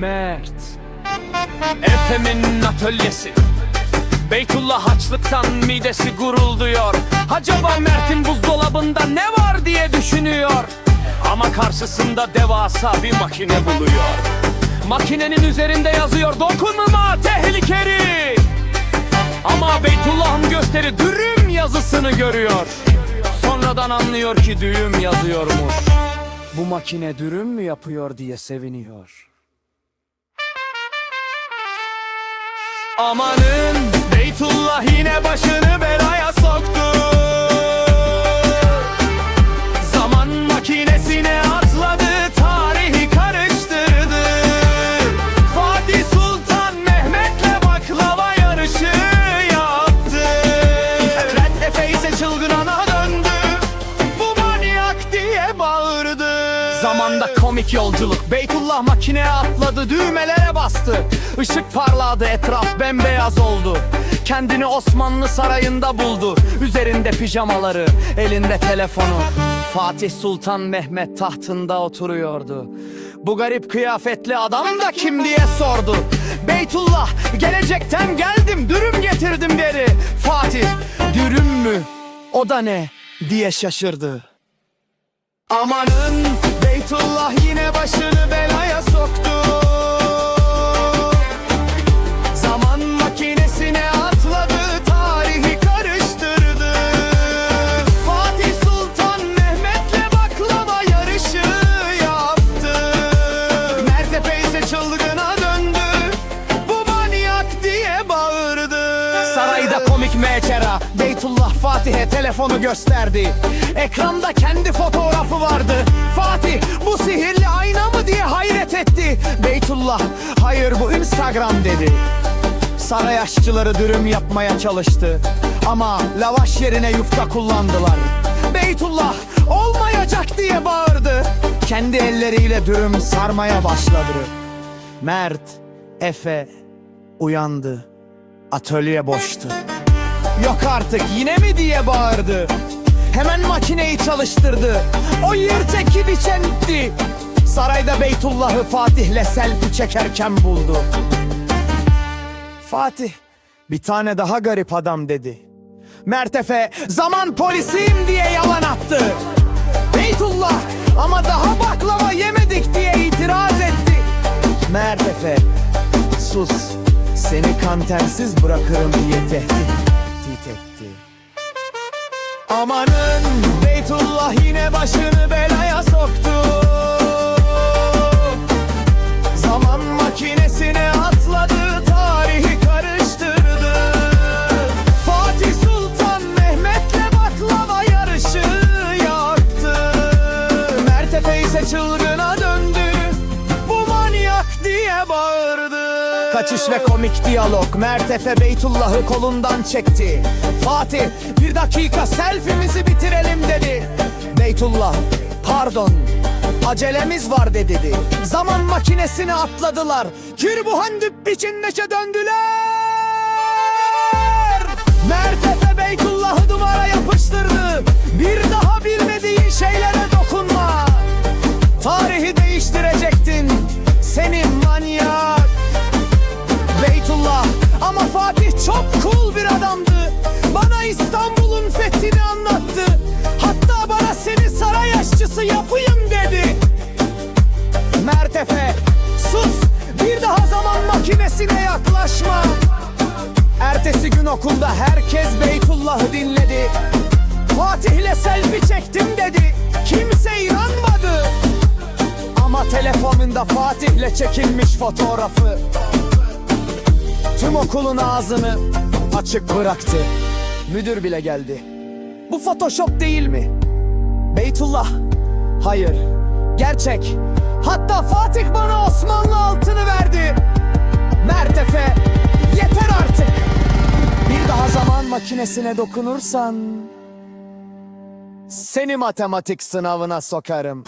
Mert. Efe'min atölyesi. Beytullah haçlıktan midesi gurulduyor. Acaba Mert'in buzdolabında ne var diye düşünüyor. Ama karşısında devasa bir makine buluyor. Makinenin üzerinde yazıyor dokunma tehlikeli. Ama Beytullah'ın gösteri dürüm yazısını görüyor. Sonradan anlıyor ki düğüm yazıyormuş. Bu makine dürüm mü yapıyor diye seviniyor Amanın Beytullah yine başını belaya soktu Komik yolculuk. Beytullah makineye atladı düğmelere bastı. Işık parladı etraf bembeyaz oldu. Kendini Osmanlı sarayında buldu. Üzerinde pijamaları elinde telefonu. Fatih Sultan Mehmet tahtında oturuyordu. Bu garip kıyafetli adam da kim diye sordu. Beytullah gelecekten geldim dürüm getirdim dedi Fatih dürüm mü? O da ne? diye şaşırdı. Amanın Beytullah başını belaya soktu. Zaman makinesine atladı Tarihi karıştırdı. Fatih Sultan Mehmet'le baklava yarışı yaptı. Mert Efe ise çılgına döndü Bu manyak diye bağırdı. Sarayda komik mecera Beytullah Fatih'e telefonu gösterdi. Ekranda kendi fotoğrafı vardı Beytullah hayır bu Instagram dedi. Saray aşçıları dürüm yapmaya çalıştı. Ama lavaş yerine yufka kullandılar. Beytullah olmayacak diye bağırdı. Kendi elleriyle dürüm sarmaya başladı. Mert, Efe uyandı. Atölye boştu. Yok artık yine mi diye bağırdı. Hemen makineyi çalıştırdı. O yırteki biçendi Sarayda Beytullah'ı Fatih'le selfie çekerken buldu Fatih bir tane daha garip adam dedi. Mertefe zaman polisiyim diye yalan attı. Beytullah ama daha baklava yemedik diye itiraz etti. Mertefe sus seni kantensiz bırakırım diye tehdit etti. Amanın Beytullah yine başını Kaçış ve komik diyalog. Mert Efe Beytullah'ı kolundan çekti. Fatih bir dakika selfimizi bitirelim dedi. Beytullah pardon Acelemiz var de dedi. Zaman makinesine atladılar. Kirbuhan düp biçinleşe döndüler makinesine yaklaşma Ertesi gün okulda herkes Beytullah'ı dinledi Fatih'le selfie çektim dedi Kimse inanmadı Ama telefonunda Fatih'le çekilmiş fotoğrafı Tüm okulun ağzını açık bıraktı. Müdür bile geldi. Bu Photoshop değil mi? Beytullah. Hayır. Gerçek. Hatta Fatih bana Osmanlı. Mert Efe. Yeter artık. Bir daha zaman makinesine dokunursan... Seni matematik sınavına sokarım.